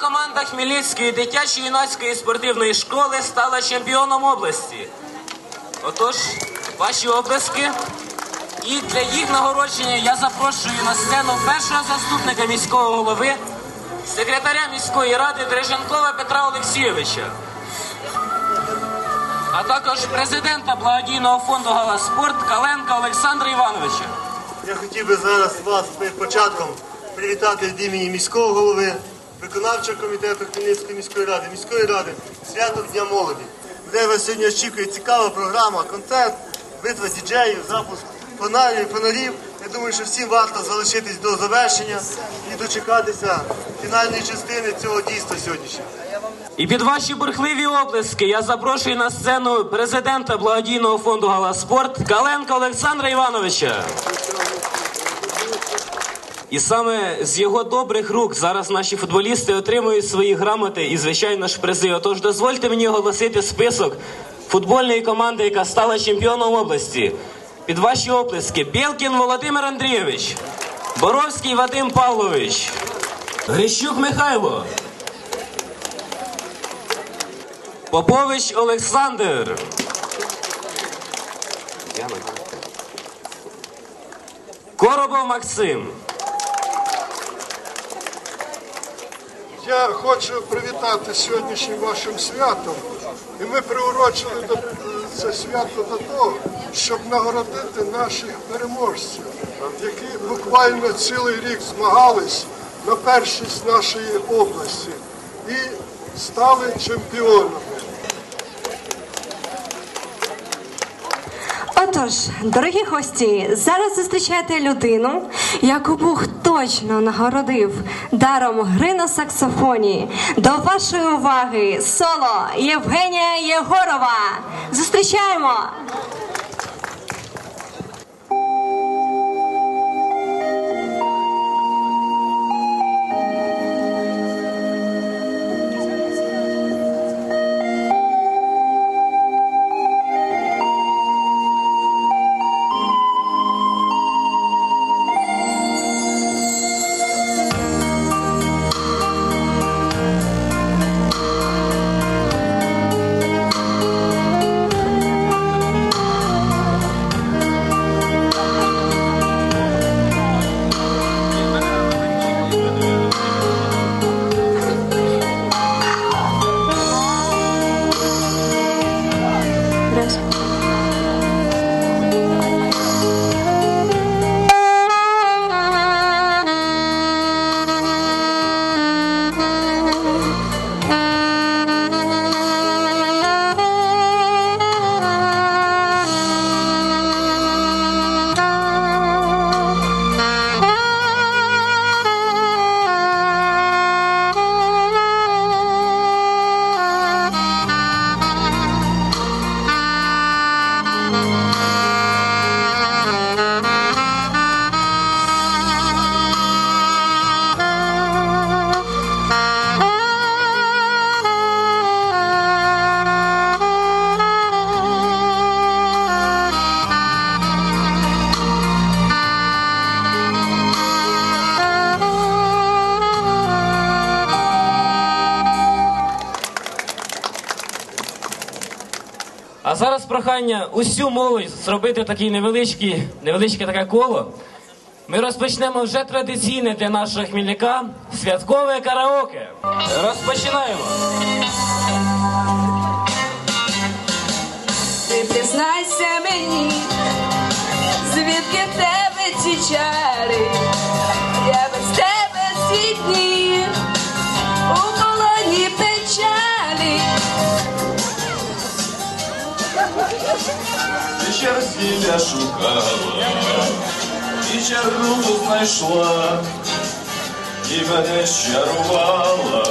команда Хмельницької дитячо-юнацької спортивної школи стала чемпіоном області. Отож, ваші облески. І для їх нагородження я запрошую на сцену першого заступника міського голови, секретаря міської ради Дриженкова Петра Олексійовича, а також президента благодійного фонду Галаспорт Каленка Олександра Івановича. Я хотів би зараз вас перед початком привітати від імені міського голови, виконавчого комітету Хмельницької міської ради, міської ради, свято Дня молоді. Де вас сьогодні очікує цікава програма, концерт, битва діджеїв, запуск фонарів, фонарів. Я думаю, що всім варто залишитись до завершення і дочекатися фінальної частини цього дійства сьогоднішнього. І під ваші бурхливі оплески я запрошую на сцену президента благодійного фонду Галаспорт Каленка Олександра Івановича. І саме з його добрих рук зараз наші футболісти отримують свої грамоти і, звичайно ж, призи. Отож, дозвольте мені оголосити список футбольної команди, яка стала чемпіоном області. Під ваші оплески Білкін Володимир Андрійович, Боровський Вадим Павлович, Грищук Михайло. Попович Олександр. Коробов Максим. Я хочу привітати сьогоднішнім вашим святом. І ми приурочили це свято до того, щоб нагородити наших переможців, які буквально цілий рік змагались на першість нашої області і стали чемпіонами. Отож, дорогі гості, зараз зустрічаєте людину, яку Бог точно нагородив даром гри на саксофоні. До вашої уваги соло Євгенія Єгорова. Зустрічаємо! Прохання усю молодь зробити такий невеличкий, невеличке таке коло. Ми розпочнемо вже традиційне для нашого хмільника святкове караоке. Розпочинаємо. Ти признайся мені, звідки в тебе ці чари, я без тебе всі дні у полоні печалі. Ти щастя шукала, і чару знайшла, і мене щарувала.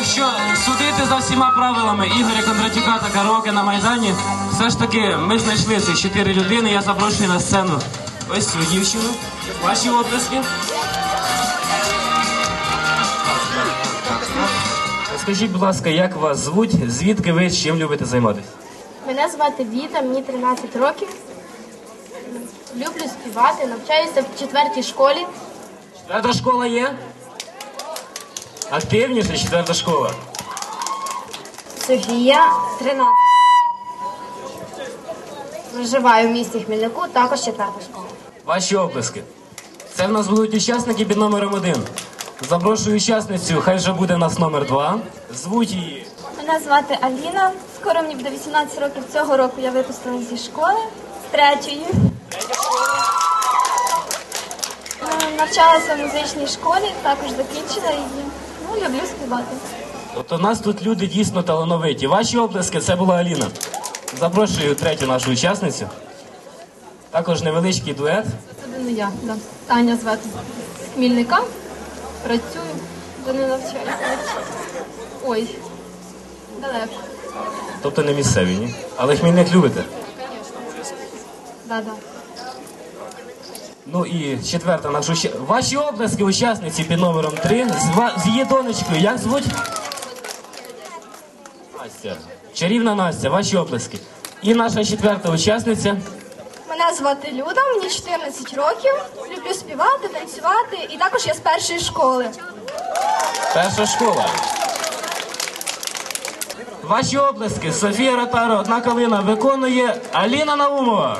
Якщо судити за всіма правилами Ігоря Кондратюка та караоке на Майдані, все ж таки ми знайшли цих чотири людини. Я запрошую на сцену ось цю дівчину. Ваші оплески. Скажіть, будь ласка, як вас звуть? Звідки ви чим любите займатися? Мене звати Віта, мені 13 років. Люблю співати, навчаюся в четвертій школі. Четверта школа є? Активніше четверта школа. Софія, 13. Проживаю в місті Хмільнику, також четверта школа. Ваші оплески. Це в нас будуть учасники під номером один. Запрошую учасницю, хай вже буде в нас номер два. Звуть її. Мене звати Аліна. Скоро мені буде 18 років. Цього року я випустила зі школи з третьої. Е, Навчалася в музичній школі, також закінчила її. Ну, люблю співати. Тобто в нас тут люди дійсно талановиті. Ваші оплески це була Аліна. Запрошую третю нашу учасницю. Також невеличкий дует. Це не я, да. Таня звати з Хмільника. Працюю, бо не навчаюся. Ой, далеко. Тобто не місцеві, ні? Але хмільник любите. Звісно. Да-да. Ну і четверта наша уча... Ваші оплески учасниці під номером 3 з, ва... з її донечкою. Як звуть? Настя. Чарівна Настя, ваші оплески. І наша четверта учасниця. Мене звати Люда, мені 14 років. Люблю співати, танцювати і також я з першої школи. Перша школа. Ваші оплески. Софія Ротаро, одна калина виконує Аліна Наумова.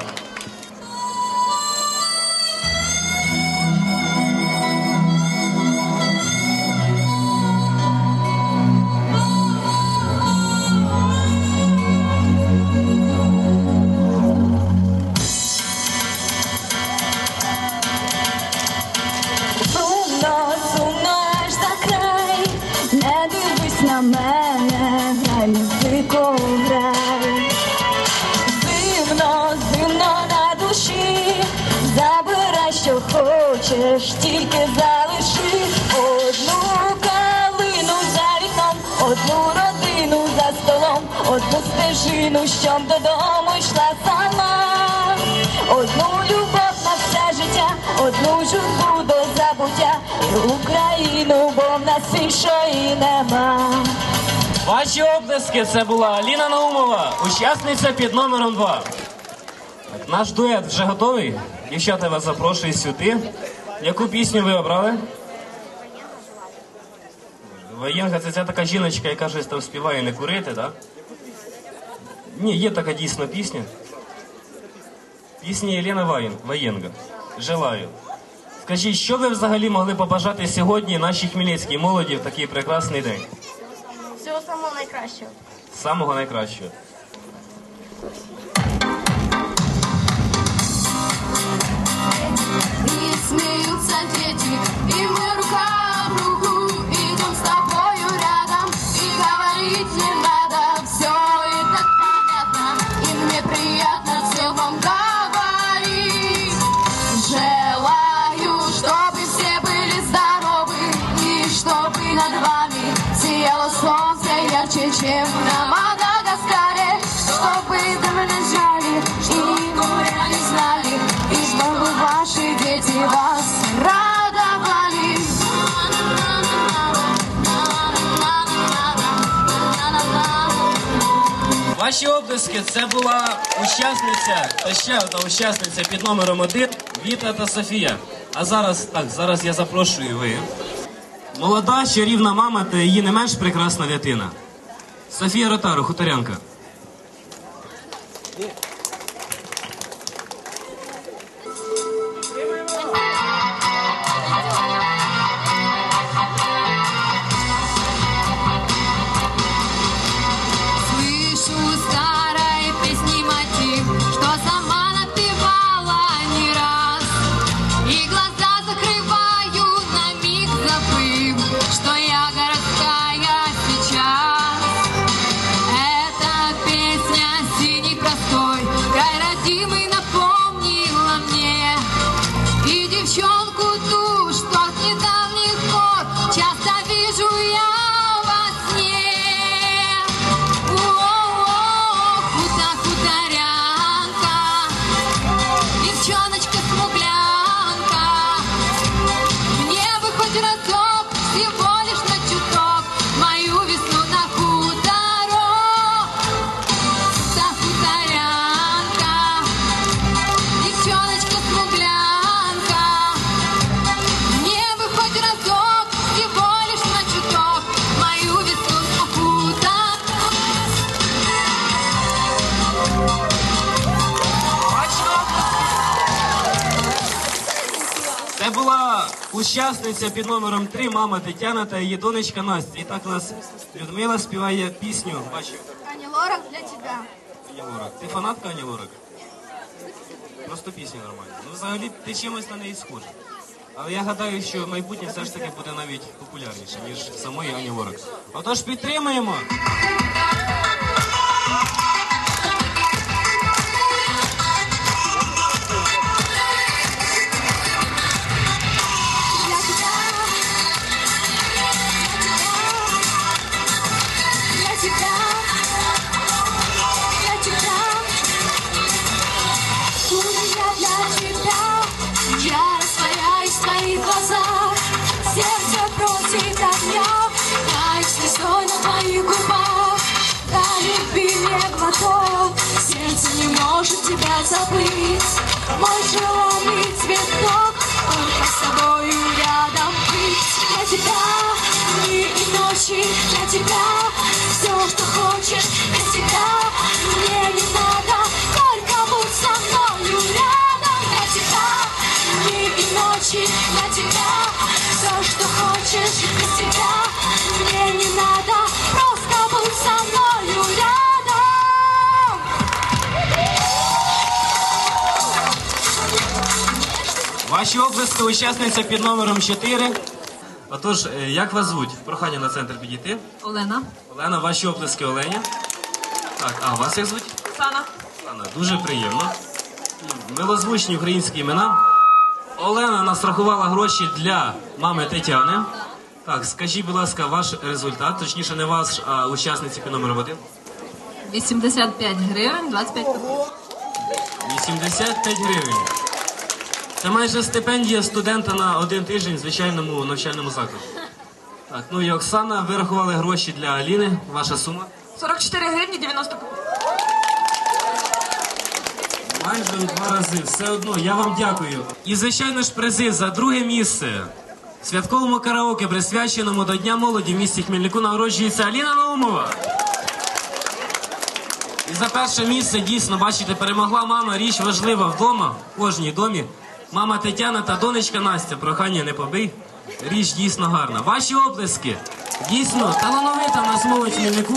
Стежину, щоб додому йшла сама, одну любов на все життя, одну журбу до забуття, Україну, бо в нас іншої нема. Ваші оплески. Це була Аліна Наумова, учасниця під номером 2. Наш дует вже готовий. Дівчата вас запрошую сюди. Яку пісню ви обрали? Воєнка це ця така жіночка, яка щось там співає не курити, так? Ні, є така дійсно пісня. Пісня Єлена Воєнка. Желаю. Скажіть, що ви взагалі могли побажати сьогодні нашій хмельницькій молоді в такий прекрасний день? Всього самого найкращого. Самого найкращого. И смеются дети, и мы Ваші облиски це була учасниця та ще одна учасниця під номером один Віта та Софія. А зараз так, зараз я запрошую ви. Молода чарівна мама та її не менш прекрасна дитина. Софія Ротару, хуторянка. Була учасниця під номером 3, мама Тетяна та її донечка Настя. І так у нас Людмила співає пісню. Бачу, Аня Лорак для тебя. Аня Лорак. Ти фанатка Ані Лорак? Просто пісня нормальна. Ну, взагалі, ти чимось на неї схожа. Але я гадаю, що майбутнє все ж таки буде навіть популярніше, ніж самої Ані Лорак. Отож, підтримуємо! может тебя забыть. Мой желанный цветок. Только с тобою рядом быть. Для тебя дни и ночи. Для тебя Ваші облиски учасниця під номером 4. Отож, е, як вас звуть? Прохання на центр підійти. Олена. Олена, ваші облиски Олені. Так, а вас як звуть? Оксана. Олена, дуже приємно. Милозвучні українські імена. Олена насрахувала гроші для мами Тетяни. Так, скажіть, будь ласка, ваш результат, точніше, не ваш, а учасниці під номером 1. 85 гривень, 25 копійок. 85 гривень. Це майже стипендія студента на один тиждень в звичайному навчальному закладі. Так, ну і Оксана, ви рахували гроші для Аліни. Ваша сума? 44 гривні, 90 копійок. Майже в два рази. Все одно, я вам дякую. І звичайно ж призи за друге місце. В святковому караоке, присвяченому до Дня молоді в місті Хмельнику, нагороджується Аліна Наумова. І за перше місце дійсно, бачите, перемогла мама. Річ важлива вдома, в кожній домі. Мама Тетяна та донечка Настя. Прохання не побий. Річ дійсно гарна. Ваші оплески. Дійсно, талановита на молодь Хмельнику.